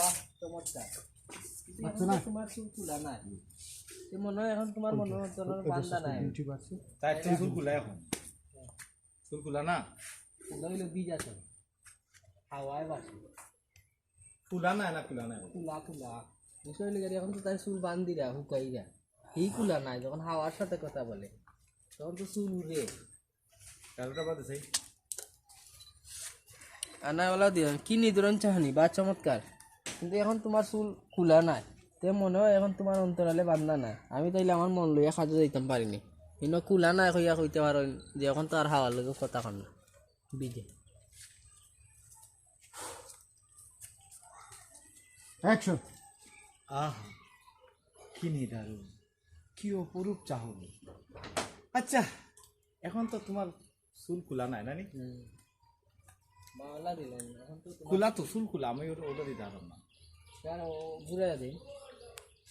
বাহ চমৎকার। এখন আচ্ছা তো তোমার চুল খোলা নাই। মনে হয় এখন তোমার মনে হয় নাই। তাই চুল এখন। চুল না? খোলা হইলে বীজ আছে। হাওয়ায় বাসে। নাই না খুলা নাই? খোলা খোলা বিষয় হইলে এখন তো তাই চুল বান্ধি রা হুকাই রা। এই খোলা নাই যখন হাওয়ার সাথে কথা বলে তখন তো চুল উড়ে। কালটা বাদে সেই আনাওয়ালা দিয়ে কি নিদরণ চাহানি বা চমৎকার। কিন্তু এখন তোমার চুল খোলা নাই। তে মনে হয় এখন তোমার অন্তরালে বান্ধা নাই। আমি তাইলে আমার মন লইয়া সাজা যাইতাম পারিনি। কিন্তু খোলা নাই কইয়া কইতে পারো যে এখন তো আর হাওয়ার লগে কথা কম না। বিজে অ্যাকশন আহ কি নিদারুণ। কি অপরূপ চাহনি। আচ্ছা এখন তো তোমার চুল খোলা নাই তো তোমার খোলা তো চুল খোলা আমি ওটা ওটা দিতে পারলাম না কেন ঘুরে দিন